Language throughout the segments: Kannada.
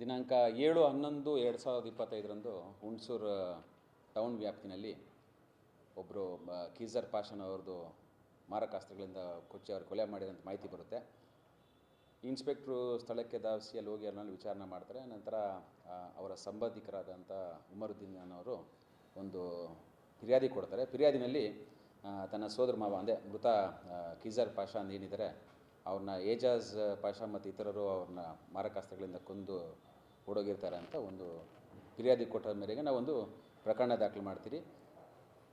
ದಿನಾಂಕ ಏಳು ಹನ್ನೊಂದು ಎರಡು ಸಾವಿರದ ಇಪ್ಪತ್ತೈದರಂದು ಹುಣಸೂರು ಟೌನ್ ವ್ಯಾಪ್ತಿನಲ್ಲಿ ಒಬ್ಬರು ಕೀಸರ್ ಪಾಷನ್ ಅವ್ರದ್ದು ಮಾರಕಾಸ್ತ್ರಗಳಿಂದ ಕೊಚ್ಚಿ ಅವರು ಕೊಲೆ ಮಾಡಿದಂಥ ಮಾಹಿತಿ ಬರುತ್ತೆ. ಇನ್ಸ್ಪೆಕ್ಟ್ರು ಸ್ಥಳಕ್ಕೆ ಧಾವಿಸಿ ಅಲ್ಲಿ ಹೋಗಿ ಅವ್ರನ್ನ ವಿಚಾರಣೆ ಮಾಡ್ತಾರೆ. ನಂತರ ಅವರ ಸಂಬಂಧಿಕರಾದಂಥ ಉಮರುದ್ದೀನ್ ಅನ್ನೋರು ಒಂದು ಫಿರ್ಯಾದಿ ಕೊಡ್ತಾರೆ. ಫಿರ್ಯಾದಿನಲ್ಲಿ ತನ್ನ ಸೋದರ ಮಾವ, ಅಂದರೆ ಮೃತ ಕೀಜರ್ ಪಾಷಾ ಏನಿದ್ದಾರೆ ಅವ್ರನ್ನ ಏಜಾಜ್ ಪಾಷಾ ಮತ್ತು ಇತರರು ಅವ್ರನ್ನ ಮಾರಕಾಸ್ತ್ರಗಳಿಂದ ಕೊಂದು ಓಡೋಗಿರ್ತಾರೆ ಅಂತ ಒಂದು ಫಿರ್ಯಾದಿ ಕೊಟ್ಟ ಮೇರೆಗೆ ನಾವೊಂದು ಪ್ರಕರಣ ದಾಖಲು ಮಾಡ್ತೀರಿ.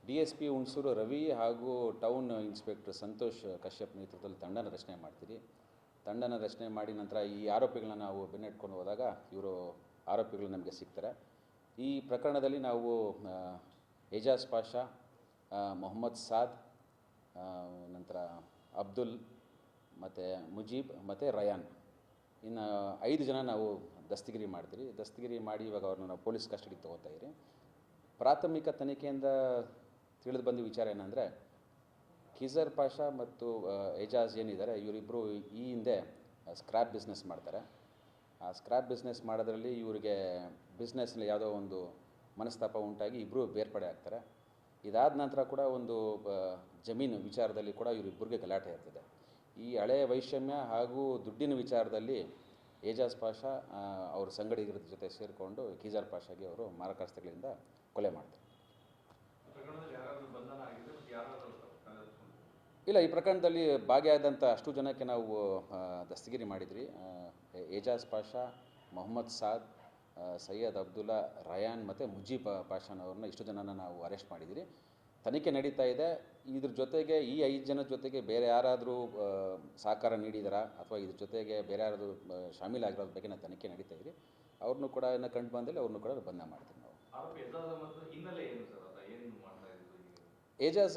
D S P Hunsur Ravi ಹಾಗೂ ಟೌನ್ ಇನ್ಸ್ಪೆಕ್ಟರ್ ಸಂತೋಷ್ ಕಶ್ಯಪ್ ನೇತೃತ್ವದಲ್ಲಿ ತಂಡನ ರಚನೆ ಮಾಡ್ತೀರಿ. ತಂಡನ ರಚನೆ ಮಾಡಿ ನಂತರ ಈ ಆರೋಪಿಗಳನ್ನ ನಾವು ಬೆನ್ನಿಟ್ಕೊಂಡು ಹೋದಾಗ ಇವರು ಆರೋಪಿಗಳು ನಮಗೆ ಸಿಗ್ತಾರೆ. ಈ ಪ್ರಕರಣದಲ್ಲಿ ನಾವು ಏಜಾಸ್ ಪಾಷಾ ಮೊಹಮ್ಮದ್ ಸಾದ್ ನಂತರ ಅಬ್ದುಲ್ ಮತ್ತು ಮುಜೀಬ್ ಮತ್ತು ರಯಾನ್. ಇನ್ನು ಐದು ಜನ ನಾವು ದಸ್ತಗಿರಿ ಮಾಡ್ತೀರಿ. ದಸ್ತಗಿರಿ ಮಾಡಿ ಇವಾಗ ಅವ್ರನ್ನ ನಾವು ಪೊಲೀಸ್ ಕಸ್ಟಡಿಗೆ ತೊಗೋತಾ ಇದ್ದೀರಿ. ಪ್ರಾಥಮಿಕ ತನಿಖೆಯಿಂದ ತಿಳಿದು ಬಂದ ವಿಚಾರ ಏನಂದರೆ, ಖಿಜರ್ ಪಾಷಾ ಮತ್ತು ಏಜಾಜ್ ಏನಿದ್ದಾರೆ ಇವರಿಬ್ಬರು ಈ ಹಿಂದೆ ಸ್ಕ್ರ್ಯಾಪ್ ಬಿಸ್ನೆಸ್ ಮಾಡ್ತಾರೆ. ಆ ಸ್ಕ್ರ್ಯಾಪ್ ಬಿಸ್ನೆಸ್ ಮಾಡೋದ್ರಲ್ಲಿ ಇವರಿಗೆ ಬಿಸ್ನೆಸ್ನಲ್ಲಿ ಯಾವುದೋ ಒಂದು ಮನಸ್ತಾಪ ಉಂಟಾಗಿ ಇಬ್ಬರು ಬೇರ್ಪಡೆ ಆಗ್ತಾರೆ. ಇದಾದ ನಂತರ ಕೂಡ ಒಂದು ಜಮೀನು ವಿಚಾರದಲ್ಲಿ ಕೂಡ ಇವರಿಬ್ಬರಿಗೆ ಗಲಾಟೆ ಇರ್ತದೆ ಈ ಹಳೆಯ ವೈಷಮ್ಯ ಹಾಗೂ ದುಡ್ಡಿನ ವಿಚಾರದಲ್ಲಿ ಏಜಾಜ್ ಪಾಷಾ ಅವರು ಸಂಗಡಿಗರ ಜೊತೆ ಸೇರಿಕೊಂಡು ಕೀಜಾರ್ ಪಾಷಾಗೆ ಅವರು ಮಾರಕಾಸ್ತ್ರಗಳಿಂದ ಕೊಲೆ ಮಾಡ್ತಾರೆ ಇಲ್ಲ ಈ ಪ್ರಕರಣದಲ್ಲಿ ಭಾಗಿಯಾದಂಥ ಅಷ್ಟು ಜನಕ್ಕೆ ನಾವು ದಸ್ತಗಿರಿ ಮಾಡಿದ್ರಿ. ಏಜಾಜ್ ಪಾಷಾ ಮೊಹಮ್ಮದ್ ಸಾದ್ ಸೈಯದ್ ಅಬ್ದುಲ್ಲಾ ರಯಾನ್ ಮತ್ತು ಮುಜೀಬ್ ಪಾಷಾನ್ ಅವ್ರನ್ನ ಇಷ್ಟು ಜನನ ನಾವು ಅರೆಸ್ಟ್ ಮಾಡಿದಿರಿ. ತನಿಖೆ ನಡೀತಾ ಇದೆ. ಇದ್ರ ಜೊತೆಗೆ ಈ ಐದು ಜನ ಜೊತೆಗೆ ಬೇರೆ ಯಾರಾದರೂ ಸಹಕಾರ ನೀಡಿದಾರಾ? ಅಥವಾ ಇದ್ರ ಜೊತೆಗೆ ಬೇರೆ ಯಾರಾದರೂ ಶಾಮೀಲಾಗಿರೋದ್ರ ಬಗ್ಗೆ ನಾವು ತನಿಖೆ ನಡೀತಾ ಇದ್ರಿ ಅವ್ರನ್ನೂ ಕೂಡ ಏನೋ ಕಂಡು ಬಂದಲ್ಲಿ ಅವ್ರನ್ನೂ ಕೂಡ ಬಂಧನ ಮಾಡ್ತೀವಿ ನಾವು. ಮತ್ತು ಏಜಾಸ್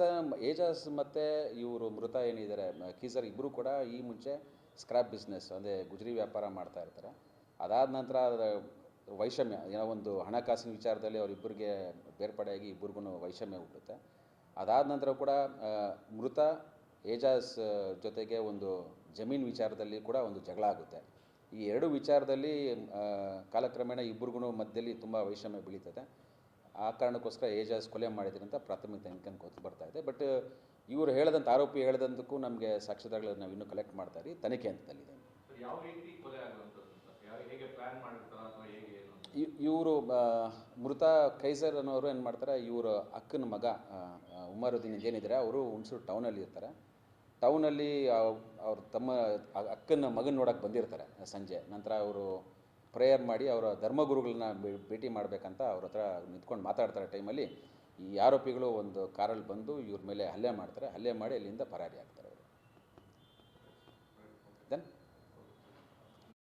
ಏಜಾಸ್ ಮತ್ತು ಇವರು ಮೃತ ಏನಿದ್ದಾರೆ ಕೀಸರ್ ಇಬ್ಬರು ಕೂಡ ಈ ಮುಂಚೆ ಸ್ಕ್ರ್ಯಾಪ್ ಬಿಸ್ನೆಸ್ ಅಂದರೆ ಗುಜರಿ ವ್ಯಾಪಾರ ಮಾಡ್ತಾ ಇರ್ತಾರೆ. ಅದಾದ ನಂತರ ಅದರ ವೈಷಮ್ಯ, ಏನೋ ಒಂದು ಹಣಕಾಸಿನ ವಿಚಾರದಲ್ಲಿ ಅವರಿಬ್ಬರಿಗೆ ಬೇರ್ಪಡೆಯಾಗಿ ಇಬ್ಬರಿಗೂ ವೈಷಮ್ಯ ಹುಟ್ಟುತ್ತೆ. ಅದಾದ ನಂತರ ಕೂಡ ಮೃತ ಏಜಾಸ್ ಜೊತೆಗೆ ಒಂದು ಜಮೀನು ವಿಚಾರದಲ್ಲಿ ಕೂಡ ಒಂದು ಜಗಳ ಆಗುತ್ತೆ. ಈ ಎರಡು ವಿಚಾರದಲ್ಲಿ ಕಾಲಕ್ರಮೇಣ ಇಬ್ಬರಿಗೂ ಮಧ್ಯದಲ್ಲಿ ತುಂಬ ವೈಷಮ್ಯ ಬೆಳೀತದೆ. ಆ ಕಾರಣಕ್ಕೋಸ್ಕರ ಏಜಾಸ್ ಕೊಲೆ ಮಾಡಿದ್ರಿ ಅಂತ ಪ್ರಾಥಮಿಕ ತನಿಖೆ ಬರ್ತಾ ಇದೆ. ಬಟ್, ಇವರು ಹೇಳದಂಥ ಆರೋಪಿ ಹೇಳದಂತಕ್ಕೂ ನಮಗೆ ಸಾಕ್ಷ್ಯದಾರಗಳು ನಾವು ಇನ್ನೂ ಕಲೆಕ್ಟ್ ಮಾಡ್ತಾ ಇರಿ ತನಿಖೆ ಹಂತದಲ್ಲಿದೆ. ಯಾವ ರೀತಿ ಕೊಲೆ ಇವರು ಮೃತ ಕೈಸರ್ ಅನ್ನೋರು ಏನು ಮಾಡ್ತಾರೆ, ಇವರ ಅಕ್ಕನ ಮಗ ಉಮರುದ್ದೀನ್ ಏನಿದ್ದಾರೆ ಅವರು ಹುಣಸೂರು ಟೌನಲ್ಲಿ ಇರ್ತಾರೆ. ಟೌನಲ್ಲಿ ಅವ್ರ ತಮ್ಮ ಅಕ್ಕನ ಮಗನ ನೋಡೋಕೆ ಬಂದಿರ್ತಾರೆ ಸಂಜೆ. ನಂತರ ಅವರು ಪ್ರೇಯರ್ ಮಾಡಿ ಅವರ ಧರ್ಮಗುರುಗಳನ್ನ ಭೇಟಿ ಮಾಡಬೇಕಂತ ಅವ್ರ ಹತ್ರ ನಿಂತ್ಕೊಂಡು ಮಾತಾಡ್ತಾರೆ ಟೈಮಲ್ಲಿ ಈ ಆರೋಪಿಗಳು ಒಂದು ಕಾರಲ್ಲಿ ಬಂದು ಇವ್ರ ಮೇಲೆ ಹಲ್ಲೆ ಮಾಡ್ತಾರೆ. ಹಲ್ಲೆ ಮಾಡಿ ಅಲ್ಲಿಂದ ಪರಾರಿ ಆಗ್ತಾರೆ